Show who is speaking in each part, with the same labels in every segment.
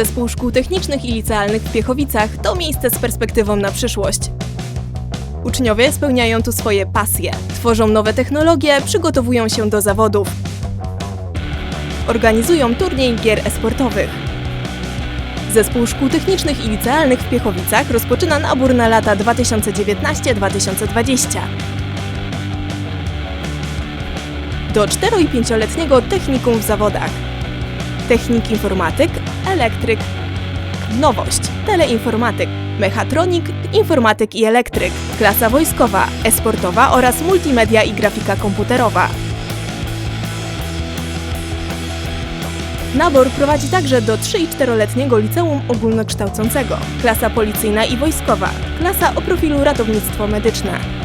Speaker 1: Zespół Szkół Technicznych i Licealnych w Piechowicach to miejsce z perspektywą na przyszłość. Uczniowie spełniają tu swoje pasje, tworzą nowe technologie, przygotowują się do zawodów. Organizują turniej gier e-sportowych. Zespół Szkół Technicznych i Licealnych w Piechowicach rozpoczyna nabór na lata 2019-2020. Do 4 i 5-letniego technikum w zawodach. Technik informatyk, elektryk. Nowość, teleinformatyk, mechatronik, informatyk i elektryk, klasa wojskowa, esportowa oraz multimedia i grafika komputerowa. Nabór prowadzi także do 3 i 4-letniego liceum ogólnokształcącego, klasa policyjna i wojskowa, klasa o profilu ratownictwo medyczne.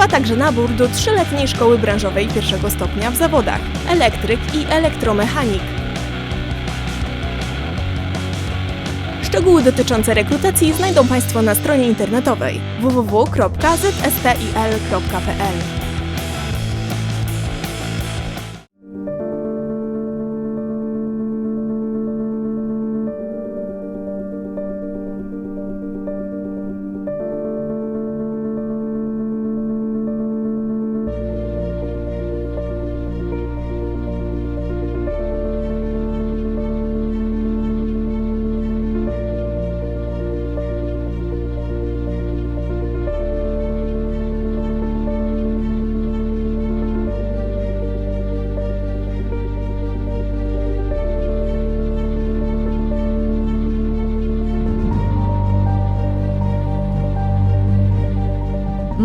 Speaker 1: Trwa także nabór do 3-letniej szkoły branżowej pierwszego stopnia w zawodach elektryk i elektromechanik. Szczegóły dotyczące rekrutacji znajdą Państwo na stronie internetowej www.zstil.pl.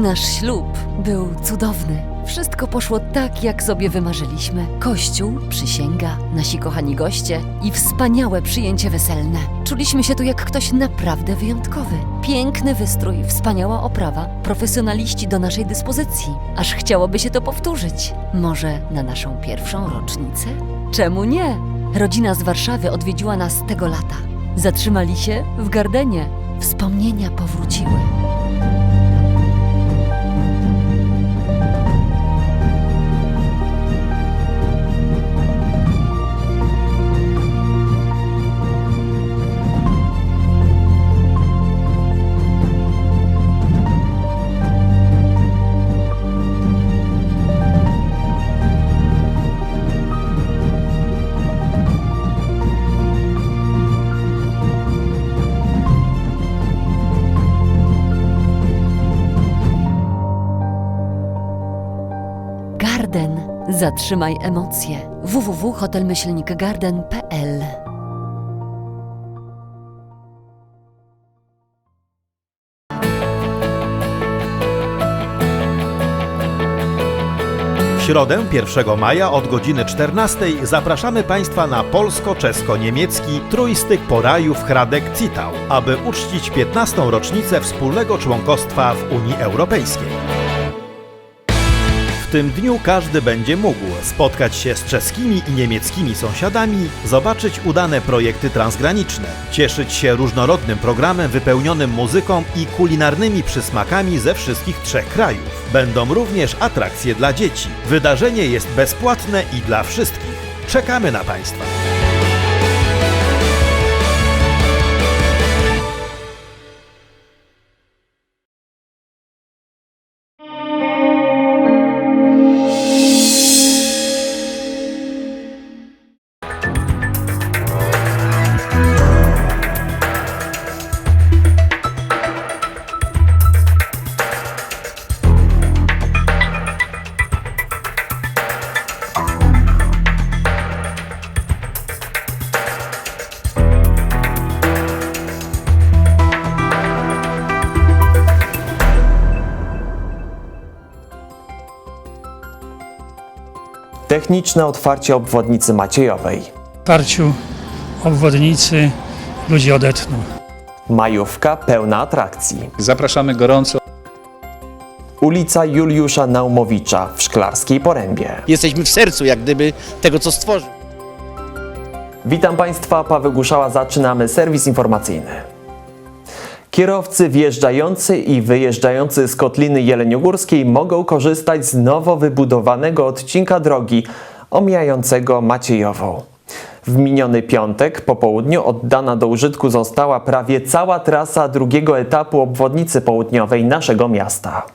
Speaker 2: Nasz ślub był cudowny. Wszystko poszło tak, jak sobie wymarzyliśmy. Kościół, przysięga, nasi kochani goście i wspaniałe przyjęcie weselne. Czuliśmy się tu jak ktoś naprawdę wyjątkowy. Piękny wystrój, wspaniała oprawa, profesjonaliści do naszej dyspozycji. Aż chciałoby się to powtórzyć. Może na naszą pierwszą rocznicę? Czemu nie? Rodzina z Warszawy odwiedziła nas tego lata. Zatrzymali się w Gardenie. Wspomnienia powróciły. Zatrzymaj emocje. www.hotelmyślnikgarden.pl
Speaker 3: W środę 1 maja od godziny 14 zapraszamy Państwa na polsko-czesko-niemiecki trójstyk porajów Hradek-Citał, aby uczcić 15. rocznicę wspólnego członkostwa w Unii Europejskiej. Tym dniu każdy będzie mógł spotkać się z czeskimi i niemieckimi sąsiadami, zobaczyć udane projekty transgraniczne, cieszyć się różnorodnym programem wypełnionym muzyką i kulinarnymi przysmakami ze wszystkich trzech krajów. Będą również atrakcje dla dzieci. Wydarzenie jest bezpłatne i dla wszystkich. Czekamy na Państwa!
Speaker 4: Techniczne otwarcie obwodnicy Maciejowej.
Speaker 5: parciu obwodnicy ludzie odetchną.
Speaker 4: Majówka pełna atrakcji.
Speaker 6: Zapraszamy gorąco.
Speaker 4: Ulica Juliusza Naumowicza w Szklarskiej Porębie.
Speaker 7: jesteśmy w sercu jak gdyby tego, co stworzył.
Speaker 4: Witam Państwa, Paweł Guszała, zaczynamy serwis informacyjny. Kierowcy wjeżdżający i wyjeżdżający z Kotliny Jeleniogórskiej mogą korzystać z nowo wybudowanego odcinka drogi omijającego Maciejową. W miniony piątek po południu oddana do użytku została prawie cała trasa drugiego etapu obwodnicy południowej naszego miasta.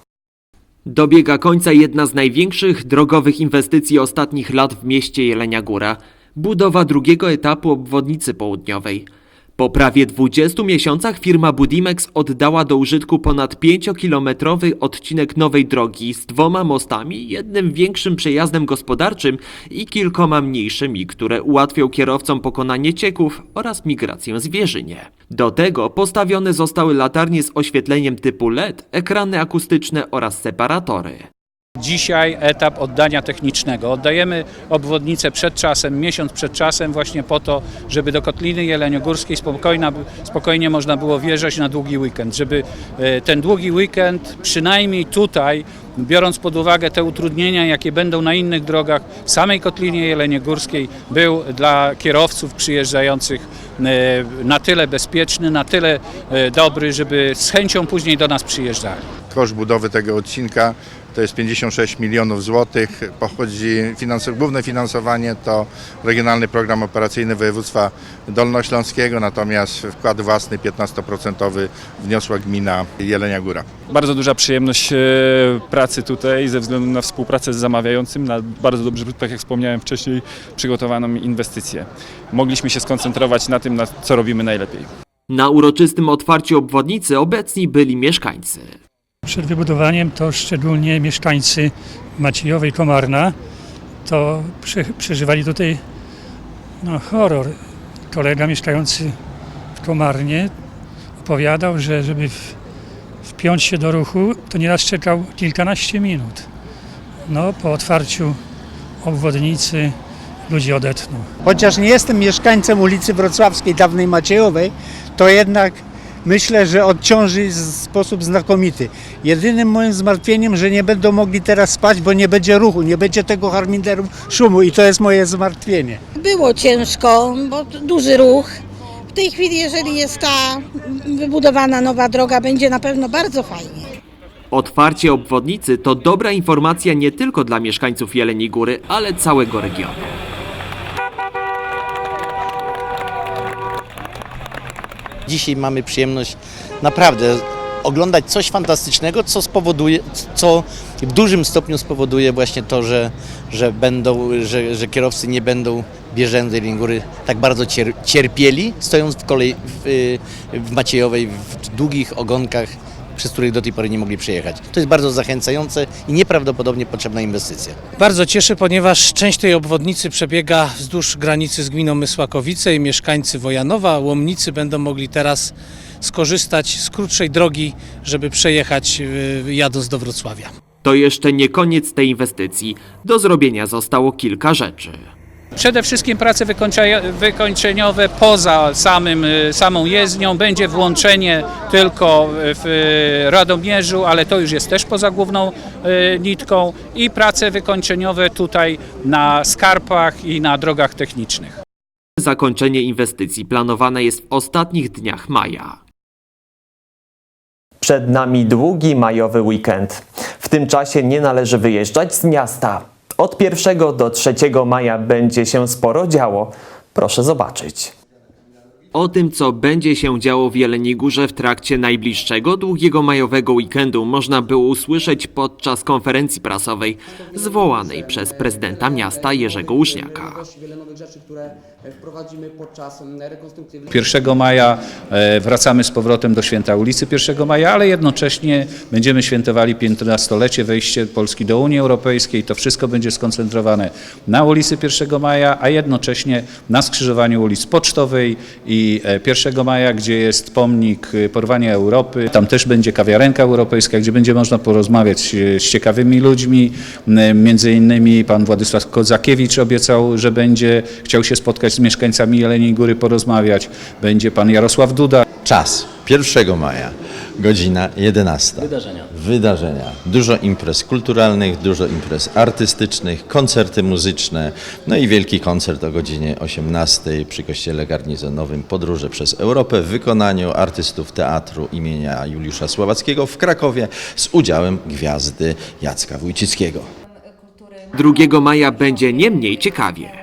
Speaker 6: Dobiega końca jedna z największych drogowych inwestycji ostatnich lat w mieście Jelenia Góra budowa drugiego etapu obwodnicy południowej. Po prawie 20 miesiącach firma Budimex oddała do użytku ponad 5-kilometrowy odcinek nowej drogi z dwoma mostami, jednym większym przejazdem gospodarczym i kilkoma mniejszymi, które ułatwią kierowcom pokonanie cieków oraz migrację zwierzynie. Do tego postawione zostały latarnie z oświetleniem typu LED, ekrany akustyczne oraz separatory.
Speaker 8: Dzisiaj etap oddania technicznego. Oddajemy obwodnicę przed czasem, miesiąc przed czasem, właśnie po to, żeby do Kotliny Jeleniogórskiej spokojna, spokojnie można było wjeżdżać na długi weekend. Żeby e, ten długi weekend, przynajmniej tutaj, biorąc pod uwagę te utrudnienia, jakie będą na innych drogach w samej Kotlinie Jeleniogórskiej, był dla kierowców przyjeżdżających e, na tyle bezpieczny, na tyle e, dobry, żeby z chęcią później do nas przyjeżdżali.
Speaker 9: Koszt budowy tego odcinka to jest 56 milionów złotych. Pochodzi finansow- główne finansowanie to Regionalny Program Operacyjny Województwa Dolnośląskiego, natomiast wkład własny 15% wniosła gmina Jelenia Góra.
Speaker 10: bardzo duża przyjemność e, pracy tutaj ze względu na współpracę z zamawiającym, na bardzo dobrze, tak jak wspomniałem wcześniej, przygotowaną inwestycję. Mogliśmy się skoncentrować na tym, na co robimy najlepiej.
Speaker 6: Na uroczystym otwarciu obwodnicy obecni byli mieszkańcy.
Speaker 5: Przed wybudowaniem to szczególnie mieszkańcy Maciejowej Komarna to prze, przeżywali tutaj no, horror. Kolega mieszkający w Komarnie opowiadał, że żeby wpiąć się do ruchu, to nieraz czekał kilkanaście minut. No, po otwarciu obwodnicy ludzi odetchnął.
Speaker 11: Chociaż nie jestem mieszkańcem ulicy Wrocławskiej, dawnej Maciejowej, to jednak myślę, że odciąży w sposób znakomity. Jedynym moim zmartwieniem, że nie będą mogli teraz spać, bo nie będzie ruchu, nie będzie tego harminderu szumu i to jest moje zmartwienie.
Speaker 12: Było ciężko, bo duży ruch. W tej chwili, jeżeli jest ta wybudowana nowa droga, będzie na pewno bardzo fajnie.
Speaker 6: Otwarcie obwodnicy to dobra informacja nie tylko dla mieszkańców Jeleni Góry, ale całego regionu.
Speaker 7: Dzisiaj mamy przyjemność naprawdę oglądać coś fantastycznego, co spowoduje, co w dużym stopniu spowoduje właśnie to, że, że, będą, że, że kierowcy nie będą bieżący Jeleni Góry tak bardzo cier, cierpieli, stojąc w kolei w, y, w Maciejowej w długich ogonkach, przez których do tej pory nie mogli przejechać. To jest bardzo zachęcające i nieprawdopodobnie potrzebna inwestycja.
Speaker 13: Bardzo cieszę, ponieważ część tej obwodnicy przebiega wzdłuż granicy z gminą Mysłakowice i mieszkańcy Wojanowa, Łomnicy będą mogli teraz skorzystać z krótszej drogi, żeby przejechać y, jadąc do Wrocławia.
Speaker 6: To jeszcze nie koniec tej inwestycji. Do zrobienia zostało kilka rzeczy.
Speaker 8: Przede wszystkim prace wykończeniowe poza samym, y, samą jezdnią. Będzie włączenie tylko w y, Radomierzu, ale to już jest też poza główną y, nitką i prace wykończeniowe tutaj na skarpach i na drogach technicznych.
Speaker 6: Zakończenie inwestycji planowane jest w ostatnich dniach maja.
Speaker 4: Przed nami długi majowy weekend. W tym czasie nie należy wyjeżdżać z miasta. Od 1 do 3 maja będzie się sporo działo. Proszę zobaczyć.
Speaker 6: O tym, co będzie się działo w Jeleniej Górze w trakcie najbliższego długiego majowego weekendu można było usłyszeć podczas konferencji prasowej zwołanej przez prezydenta miasta Jerzego Łużniaka.
Speaker 8: 1 maja e, wracamy z powrotem do święta ulicy 1 maja, ale jednocześnie będziemy świętowali 15-lecie wejście Polski do Unii Europejskiej. To wszystko będzie skoncentrowane na ulicy 1 maja, a jednocześnie na skrzyżowaniu ulic Pocztowej i e, 1 maja, gdzie jest pomnik e, porwania Europy. Tam też będzie kawiarenka europejska, gdzie będzie można porozmawiać e, z ciekawymi ludźmi. Między innymi pan Władysław Kozakiewicz obiecał, że będzie chciał się spotkać z mieszkańcami Jeleniej Góry, porozmawiać. Będzie pan Jarosław Duda.
Speaker 14: Czas 1 maja, godzina 11. Wydarzenia. Wydarzenia. Dużo imprez kulturalnych, dużo imprez artystycznych, koncerty muzyczne, no i wielki koncert o godzinie 18 przy Kościele Garnizonowym Podróże przez Europę w wykonaniu artystów teatru imienia Juliusza Słowackiego w Krakowie z udziałem gwiazdy Jacka Wójcickiego.
Speaker 6: 2 maja będzie nie mniej ciekawie.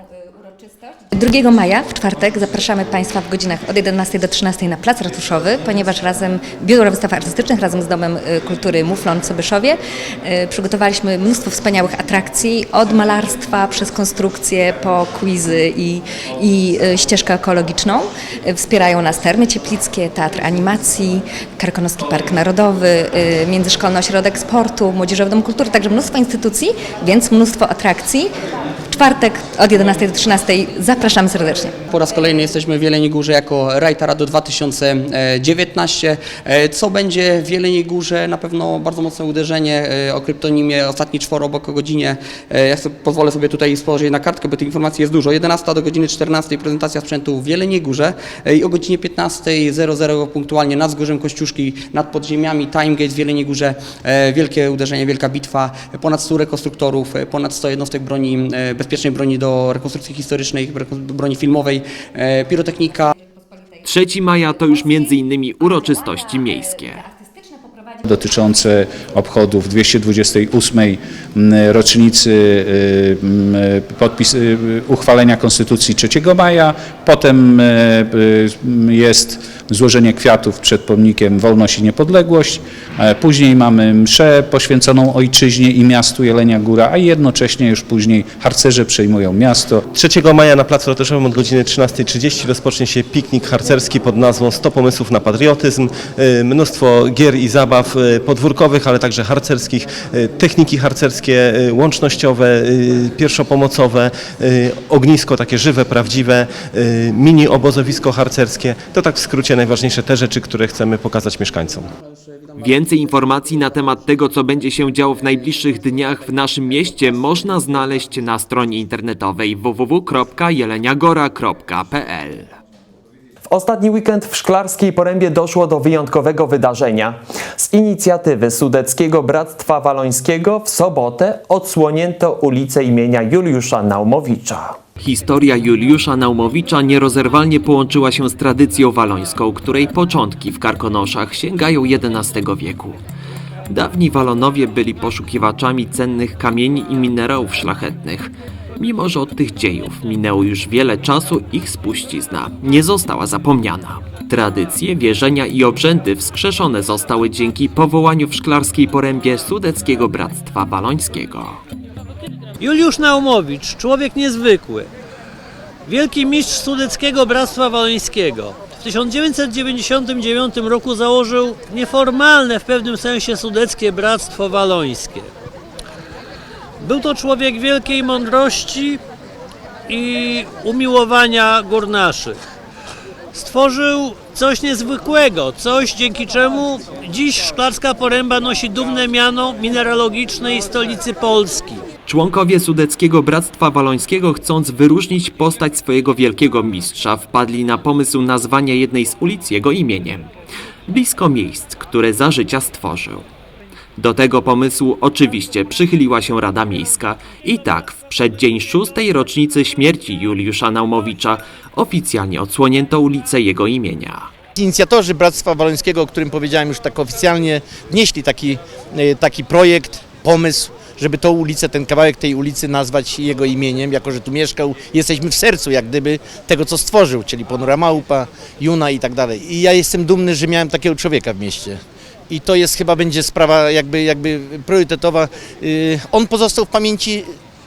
Speaker 15: 2 maja w czwartek zapraszamy Państwa w godzinach od 11 do 13 na Plac Ratuszowy, ponieważ razem Biuro Wystaw Artystycznych razem z Domem y, Kultury Muflon Sobyszowie y, przygotowaliśmy mnóstwo wspaniałych atrakcji od malarstwa przez konstrukcje po quizy i, i y, ścieżkę ekologiczną. Wspierają nas Termy Cieplickie, Teatr Animacji, Karkonoski Park Narodowy, Międzyszkolny Ośrodek Sportu, Młodzieżowy Dom Kultury, także mnóstwo instytucji, więc mnóstwo atrakcji. Czwartek od 11 do 13 zapraszamy serdecznie.
Speaker 16: Po raz kolejny jesteśmy w Jeleniej Górze jako Rajta Rado 2019. E, Co będzie w Jeleniej Górze? Na pewno bardzo mocne uderzenie e, o kryptonimie ostatni czworo obok o godzinie. e, Ja sobie, pozwolę sobie tutaj spojrzeć na kartkę, bo tych informacji jest dużo. 11 do godziny 14 prezentacja sprzętu w Jeleniej Górze i o godzinie 15.00 punktualnie nad Wzgórzem Kościuszki, nad podziemiami Timegate w Jeleniej Górze. Wielkie uderzenie, wielka bitwa. Ponad 100 rekonstruktorów, ponad 100 jednostek broni, e, bezpiecznej broni do rekonstrukcji historycznej, broni filmowej, e, pirotechnika.
Speaker 6: 3 maja to już m.in. uroczystości miejskie.
Speaker 8: dotyczące obchodów 228 mm, rocznicy podpis, y, uchwalenia Konstytucji 3 maja. Potem y, y, jest złożenie kwiatów przed pomnikiem Wolność i Niepodległość. E, Później mamy mszę poświęconą ojczyźnie i miastu Jelenia Góra, a jednocześnie już później harcerze przejmują miasto.
Speaker 17: 3 maja na Placu Ratuszowym od godziny 13.30 rozpocznie się piknik harcerski pod nazwą 100 pomysłów na patriotyzm. Y, Mnóstwo gier i zabaw y, podwórkowych, ale także harcerskich, techniki harcerskie, łącznościowe, pierwszopomocowe, ognisko takie żywe, prawdziwe, mini obozowisko harcerskie. To tak w skrócie najważniejsze te rzeczy, które chcemy pokazać mieszkańcom.
Speaker 6: Więcej informacji na temat tego, co będzie się działo w najbliższych dniach w naszym mieście, można znaleźć na stronie internetowej www.jeleniagora.pl.
Speaker 4: W ostatni weekend w Szklarskiej Porębie doszło do wyjątkowego wydarzenia. Z inicjatywy Sudeckiego Bractwa Walońskiego w sobotę odsłonięto ulicę imienia Juliusza Naumowicza.
Speaker 6: Historia Juliusza Naumowicza nierozerwalnie połączyła się z tradycją walońską, której początki w Karkonoszach sięgają XI wieku. Dawni Walonowie byli poszukiwaczami cennych kamieni i minerałów szlachetnych. Mimo, że od tych dziejów minęło już wiele czasu, ich spuścizna nie została zapomniana. Tradycje, wierzenia i obrzędy wskrzeszone zostały dzięki powołaniu w Szklarskiej Porębie Sudeckiego Bractwa Walońskiego.
Speaker 18: Juliusz Naumowicz, człowiek niezwykły. Wielki mistrz Sudeckiego Bractwa Walońskiego. W 1999 roku założył nieformalne w pewnym sensie Sudeckie Bractwo Walońskie. Był to człowiek wielkiej mądrości i umiłowania gór naszych. Stworzył coś niezwykłego, coś dzięki czemu dziś Szklarska Poręba nosi dumne miano mineralogicznej stolicy Polski.
Speaker 6: Członkowie Sudeckiego Bractwa Walońskiego, chcąc wyróżnić postać swojego wielkiego mistrza, wpadli na pomysł nazwania jednej z ulic jego imieniem. Blisko miejsc, które za życia stworzył. Do tego pomysłu oczywiście przychyliła się Rada Miejska i tak w przeddzień szóstej rocznicy śmierci Juliusza Naumowicza oficjalnie odsłonięto ulicę jego imienia.
Speaker 7: Inicjatorzy Bractwa Walońskiego, o którym powiedziałem już tak oficjalnie, wnieśli taki, e, taki projekt, pomysł, żeby tą ulicę, ten kawałek tej ulicy nazwać jego imieniem, jako że tu mieszkał. Jesteśmy w sercu jak gdyby tego, co stworzył, czyli Ponura Małpa, Juna i tak dalej. I ja jestem dumny, że miałem takiego człowieka w mieście. I to jest chyba będzie sprawa jakby, jakby priorytetowa. Y, On pozostał w pamięci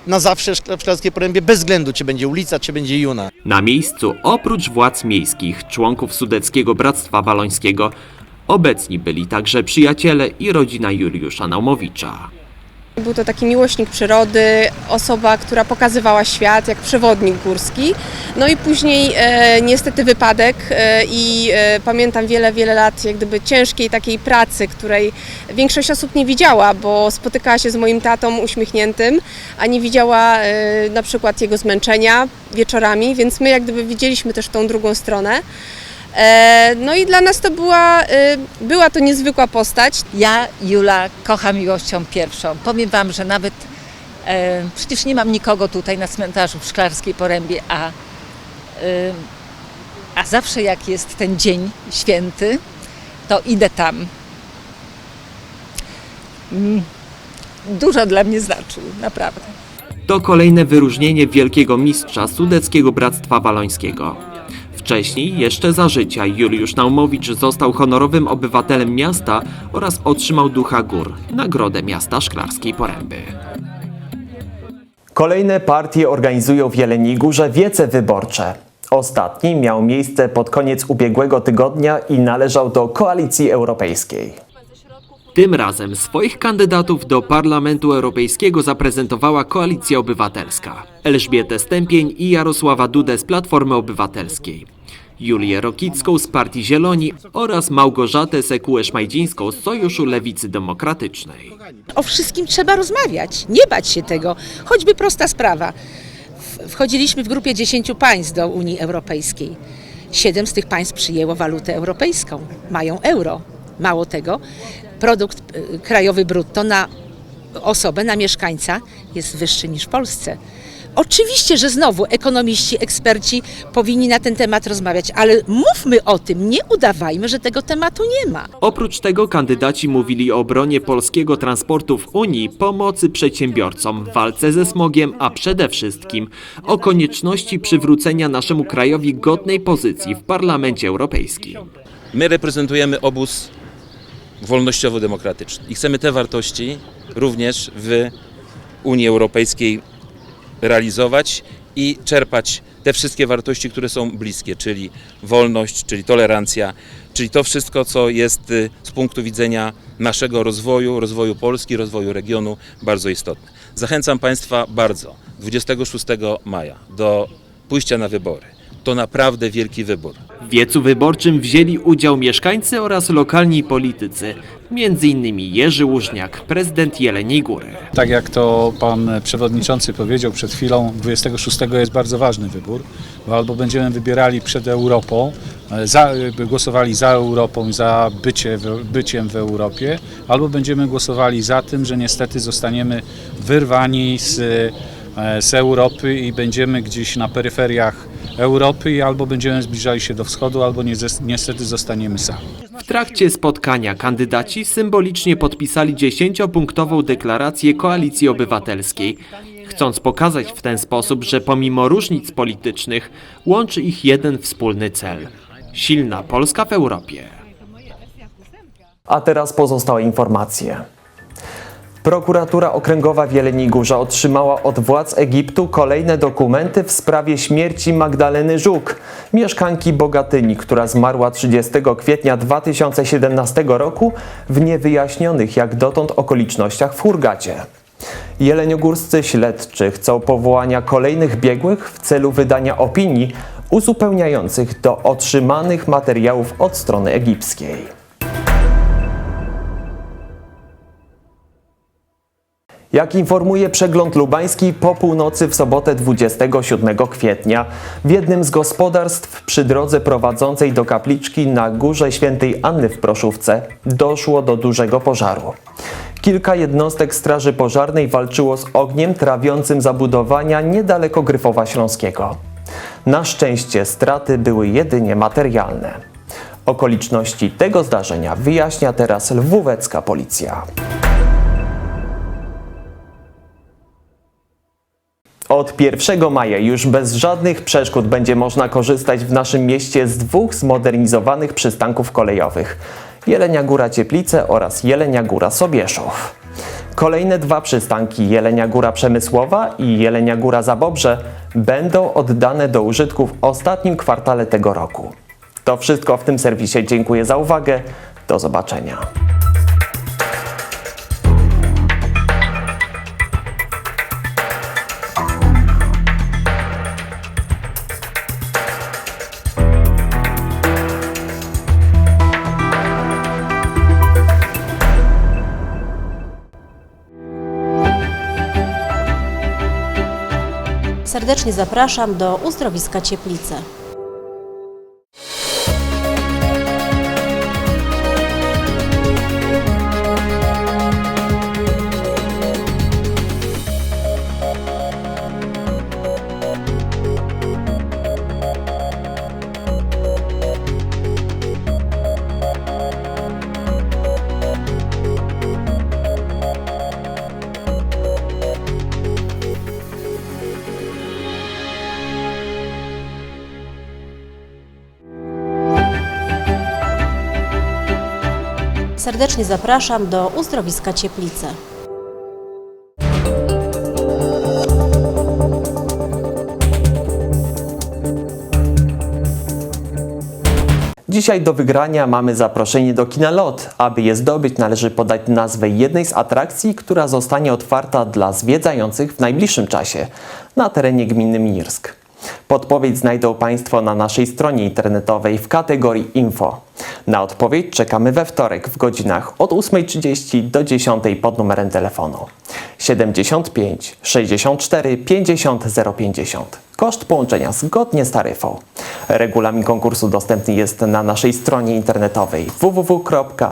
Speaker 7: na zawsze w Szkla- w Szklarskiej Porębie, bez względu czy będzie ulica, czy będzie Juna.
Speaker 6: Na miejscu, oprócz władz miejskich, członków Sudeckiego Bractwa Walońskiego, obecni byli także przyjaciele i rodzina Juliusza Naumowicza.
Speaker 19: Był to taki miłośnik przyrody, osoba, która pokazywała świat jak przewodnik górski. No i później e, niestety wypadek e, i e, pamiętam wiele, wiele lat jak gdyby ciężkiej takiej pracy, której większość osób nie widziała, bo spotykała się z moim tatą uśmiechniętym, a nie widziała e, na przykład jego zmęczenia wieczorami, więc my jak gdyby widzieliśmy też tą drugą stronę. E, No i dla nas to była, e, była to niezwykła postać.
Speaker 20: Ja Jula kocham miłością pierwszą. Powiem Wam, że nawet e, przecież nie mam nikogo tutaj na cmentarzu w Szklarskiej Porębie, a, e, a zawsze jak jest ten dzień święty, to idę tam. Mm, Dużo dla mnie znaczył, naprawdę.
Speaker 6: To kolejne wyróżnienie wielkiego mistrza Sudeckiego Bractwa Walońskiego. Wcześniej, jeszcze za życia, Juliusz Naumowicz został honorowym obywatelem miasta oraz otrzymał Ducha Gór, nagrodę miasta Szklarskiej Poręby.
Speaker 4: Kolejne partie organizują w Jeleniej Górze wiece wyborcze. Ostatni miał miejsce pod koniec ubiegłego tygodnia i należał do Koalicji Europejskiej.
Speaker 6: Tym razem swoich kandydatów do Parlamentu Europejskiego zaprezentowała Koalicja Obywatelska. Elżbietę Stępień i Jarosława Dudę z Platformy Obywatelskiej. Julię Rokicką z Partii Zieloni oraz Małgorzatę Sekułę-Szmajdzińską z Sojuszu Lewicy Demokratycznej.
Speaker 21: O wszystkim trzeba rozmawiać, nie bać się tego. Choćby prosta sprawa. Wchodziliśmy w grupie 10 państw do Unii Europejskiej. Siedem z tych państw przyjęło walutę europejską, mają euro. Mało tego, produkt y, krajowy brutto na osobę, na mieszkańca jest wyższy niż w Polsce. Oczywiście, że znowu ekonomiści, eksperci powinni na ten temat rozmawiać, ale mówmy o tym, nie udawajmy, że tego tematu nie ma.
Speaker 6: Oprócz tego kandydaci mówili o obronie polskiego transportu w Unii, pomocy przedsiębiorcom, walce ze smogiem, a przede wszystkim o konieczności przywrócenia naszemu krajowi godnej pozycji w Parlamencie Europejskim.
Speaker 22: My reprezentujemy obóz wolnościowo-demokratyczny i chcemy te wartości również w Unii Europejskiej realizować i czerpać te wszystkie wartości, które są bliskie, czyli wolność, czyli tolerancja, czyli to wszystko, co jest y, z punktu widzenia naszego rozwoju, rozwoju Polski, rozwoju regionu bardzo istotne. Zachęcam Państwa bardzo 26 maja do pójścia na wybory. To naprawdę wielki wybór.
Speaker 6: W wiecu wyborczym wzięli udział mieszkańcy oraz lokalni politycy, m.in. Jerzy Łużniak, prezydent Jeleniej Góry.
Speaker 8: Tak jak to pan przewodniczący powiedział przed chwilą, 26 jest bardzo ważny wybór, bo albo będziemy wybierali przed Europą, e, za, e, głosowali za Europą za bycie, byciem w Europie, albo będziemy głosowali za tym, że niestety zostaniemy wyrwani z, z Europy i będziemy gdzieś na peryferiach Europy i albo będziemy zbliżali się do wschodu, albo nie, niestety zostaniemy sami.
Speaker 6: W trakcie spotkania kandydaci symbolicznie podpisali 10-punktową deklarację Koalicji Obywatelskiej, chcąc pokazać w ten sposób, że pomimo różnic politycznych łączy ich jeden wspólny cel silna Polska w Europie.
Speaker 4: A teraz pozostałe informacje. Prokuratura Okręgowa w Jeleniej Górze otrzymała od władz Egiptu kolejne dokumenty w sprawie śmierci Magdaleny Żuk, mieszkanki Bogatyni, która zmarła 30 kwietnia 2017 roku w niewyjaśnionych jak dotąd okolicznościach w Hurgacie. Jeleniogórscy śledczy chcą powołania kolejnych biegłych w celu wydania opinii uzupełniających do otrzymanych materiałów od strony egipskiej. Jak informuje przegląd lubański, po północy w sobotę 27 kwietnia w jednym z gospodarstw przy drodze prowadzącej do kapliczki na Górze Świętej Anny w Proszówce doszło do dużego pożaru. Kilka jednostek Straży Pożarnej walczyło z ogniem trawiącym zabudowania niedaleko Gryfowa Śląskiego. Na szczęście straty były jedynie materialne. Okoliczności tego zdarzenia wyjaśnia teraz lwówecka policja. Od 1 maja już bez żadnych przeszkód będzie można korzystać w naszym mieście z dwóch zmodernizowanych przystanków kolejowych. Jelenia Góra Cieplice oraz Jelenia Góra Sobieszów. Kolejne dwa przystanki Jelenia Góra Przemysłowa i Jelenia Góra Zabobrze będą oddane do użytku w ostatnim kwartale tego roku. To wszystko w tym serwisie. Dziękuję za uwagę. Do zobaczenia.
Speaker 23: Serdecznie zapraszam do uzdrowiska Cieplice. Serdecznie zapraszam do uzdrowiska Cieplice.
Speaker 4: Dzisiaj do wygrania mamy zaproszenie do kina LOT. Aby je zdobyć, należy podać nazwę jednej z atrakcji, która zostanie otwarta dla zwiedzających w najbliższym czasie na terenie gminy Mirsk. Podpowiedź znajdą Państwo na naszej stronie internetowej w kategorii Info. Na odpowiedź czekamy we wtorek w godzinach od 8.30 do 10.00 pod numerem telefonu 75 64 50 050. Koszt połączenia zgodnie z taryfą. Regulamin konkursu dostępny jest na naszej stronie internetowej www.tvdami.eu.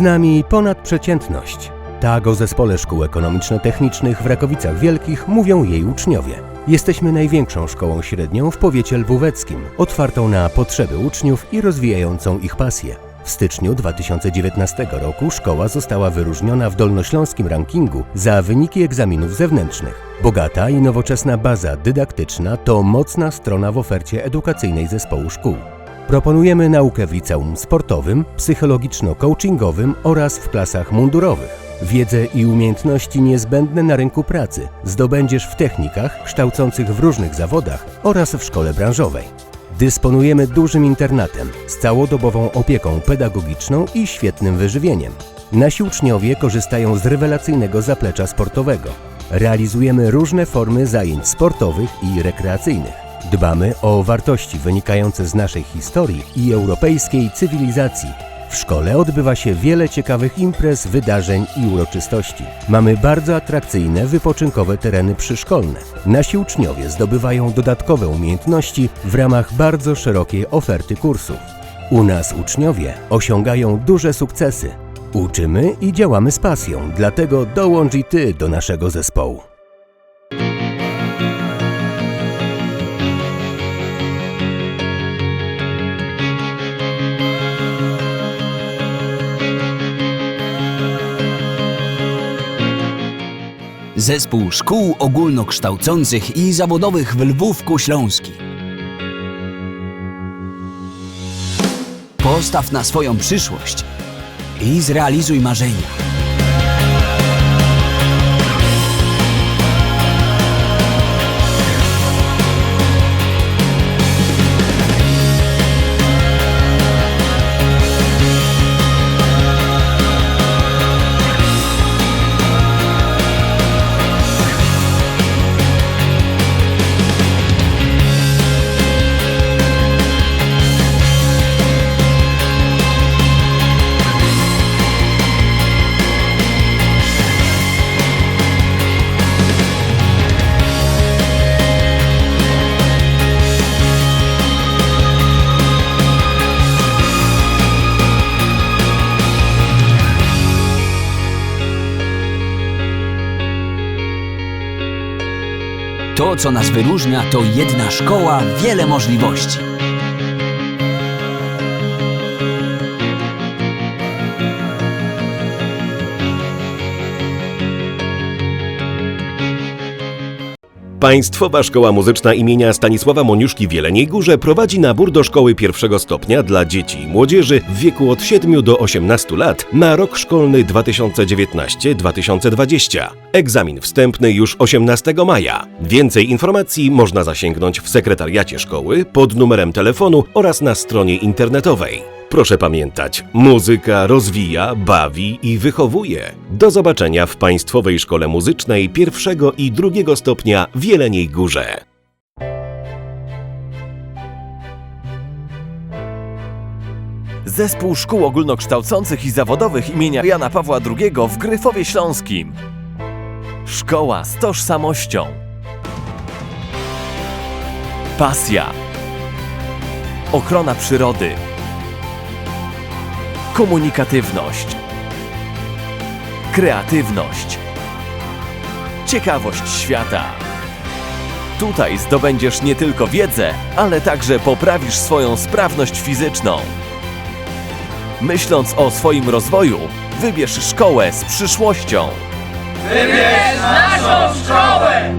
Speaker 24: Z nami ponadprzeciętność. Tak o Zespole Szkół Ekonomiczno-Technicznych w Rakowicach Wielkich mówią jej uczniowie. Jesteśmy największą szkołą średnią w powiecie lwóweckim, otwartą na potrzeby uczniów i rozwijającą ich pasję. W styczniu 2019 roku szkoła została wyróżniona w dolnośląskim rankingu za wyniki egzaminów zewnętrznych. Bogata i nowoczesna baza dydaktyczna to mocna strona w ofercie edukacyjnej zespołu szkół. Proponujemy naukę w liceum sportowym, psychologiczno-coachingowym oraz w klasach mundurowych. Wiedzę i umiejętności niezbędne na rynku pracy zdobędziesz w technikach kształcących w różnych zawodach oraz w szkole branżowej. Dysponujemy dużym internatem z całodobową opieką pedagogiczną i świetnym wyżywieniem. Nasi uczniowie korzystają z rewelacyjnego zaplecza sportowego. Realizujemy różne formy zajęć sportowych i rekreacyjnych. Dbamy o wartości wynikające z naszej historii i europejskiej cywilizacji. W szkole odbywa się wiele ciekawych imprez, wydarzeń i uroczystości. Mamy bardzo atrakcyjne, wypoczynkowe tereny przyszkolne. Nasi uczniowie zdobywają dodatkowe umiejętności w ramach bardzo szerokiej oferty kursów. U nas uczniowie osiągają duże sukcesy. Uczymy i działamy z pasją, dlatego dołącz i ty do naszego zespołu.
Speaker 25: Zespół Szkół Ogólnokształcących i Zawodowych w Lwówku Śląskim. Postaw na swoją przyszłość i zrealizuj marzenia. To, co nas wyróżnia, to jedna szkoła, wiele możliwości.
Speaker 26: Państwowa Szkoła Muzyczna imienia Stanisława Moniuszki w Jeleniej Górze prowadzi nabór do szkoły pierwszego stopnia dla dzieci i młodzieży w wieku od 7 do 18 lat na rok szkolny 2019-2020. Egzamin wstępny już 18 maja. Więcej informacji można zasięgnąć w sekretariacie szkoły pod numerem telefonu oraz na stronie internetowej. Proszę pamiętać, muzyka rozwija, bawi i wychowuje. Do zobaczenia w Państwowej Szkole Muzycznej pierwszego i drugiego stopnia w Jeleniej Górze.
Speaker 27: Zespół Szkół Ogólnokształcących i Zawodowych imienia Jana Pawła II w Gryfowie Śląskim. Szkoła z tożsamością. Pasja. Ochrona przyrody. Komunikatywność. Kreatywność. Ciekawość świata. Tutaj zdobędziesz nie tylko wiedzę, ale także poprawisz swoją sprawność fizyczną. Myśląc o swoim rozwoju, wybierz szkołę z przyszłością.
Speaker 28: Wybierz naszą szkołę!